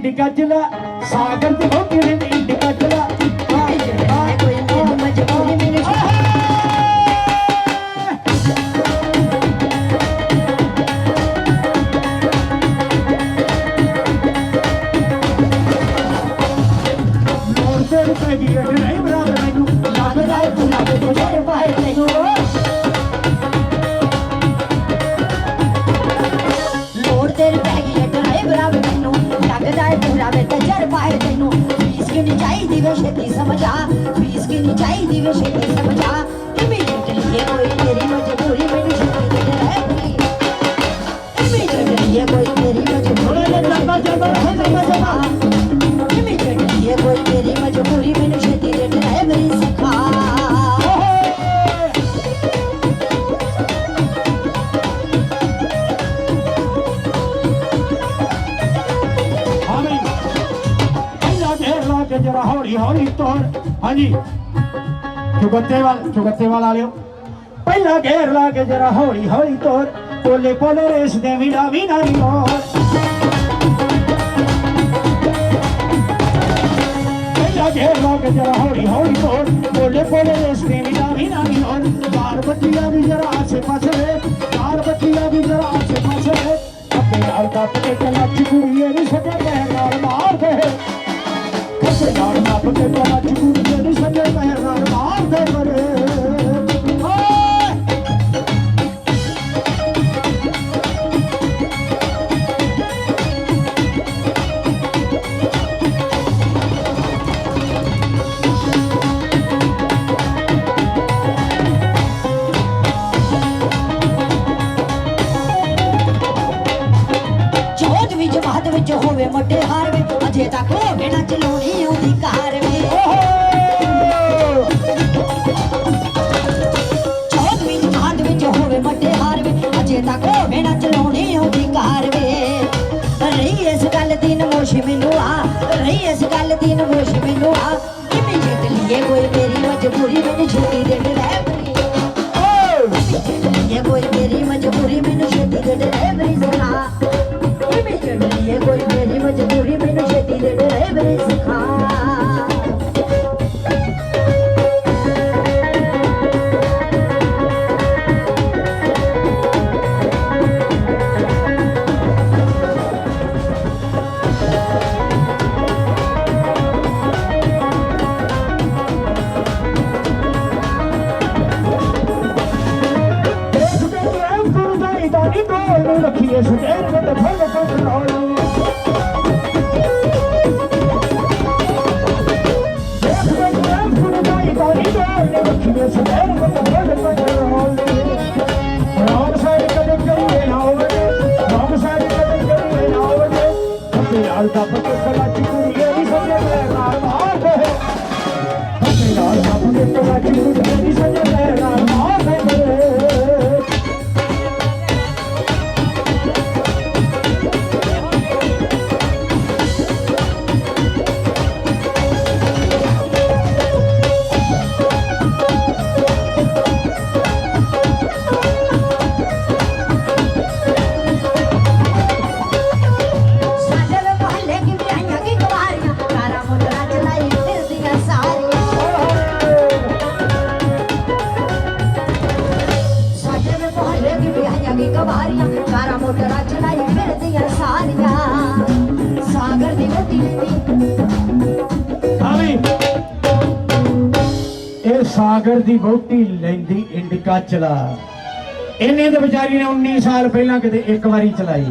Indica ਚਲਾ ਸਾਗਰ ਤੇ ਹੋ ਕਿਹੜੇ ਨੇ ਇੰਡਿਕਾ ਚਲਾ ਕੋਈ ਮੇਰੀ ਮਜਬੂਰੀ ਆਵੇ ਤਾਂ ਜਰ ਪਾਏ ਤੈਨੂੰ ਫੀਸ ਕਿੰਨੀ ਚਾਹੀਦੀ ਵੇ ਛੇਤੀ ਸਮਝਾ ਫੀਸ ਕਿੰਨੀ ਚਾਹੀਦੀ ਵੇ ਛੇਤੀ ਸਮਝਾ ਤੇ ਮੇਰੀ ਦਿਲ ਕੀ ਹੋਈ ਤੇਰੀ ਮਜਬੂਰੀ ਮੈਨੂੰ जरा हौली हौली तोड़ हाँ जी चुगते वाल चुगते वाल लियो पहला घेर लागे जरा हौली हौली तोड़ पोले पोले रेस दे मिला विड़ा नी और पहला घेर लागे जरा हौली हौली तोड़ पोले पोले रेस दे मिला विड़ा नी और बार बत्तियाँ भी जरा आसे पासे बार बत्तियाँ भी जरा आसे पासे अपने लाल का पके चला चिकुड़िए भी सके मैं मार मार Porque toma de comida ਜੋਤ ਵਿੱਚ ਹੋਵੇ ਮੋਟੇ ਹਾਰ ਵੇ, ਅਜੇ ਤੱਕ ਹੋਵੇ ਚਲਾਉਣੀ ਉਹਦੀ ਕਾਰ ਵੇ। ਜੋਤ ਜਮਾਤ ਵਿੱਚ ਹੋਵੇ ਮੋਢੇ ਹਾਰ ਵੇ, ਅਜੇ ਤੱਕ ਹੋਵੇ ਨਾ ਚਲਾਉਣੀ ਉਹਦੀ ਕਾਰ ਵੇ। ਰਹੀ ਇਸ ਗੱਲ ਦੀ ਨਮੋਸ਼ ਮੈਨੂੰ ਕਰਦਾ ਰੱਖੀਏ ਸੁਤੇਰ ਵਿੱਚ ਫੁੱਲ ਕੰਟਰੋਲ ਦੇਖ ਇਹ ਸਾਗਰ ਦੀ ਵਹੁਟੀ ਲੈਂਦੀ ਇੰਡਿਕਾ ਚਲਾ ਇਹਨੇ ਤੇ ਵਿਚਾਰੀ ਨੇ 19 ਸਾਲ ਪਹਿਲਾਂ ਕਿਤੇ ਇੱਕ ਵਾਰੀ ਚਲਾਈ।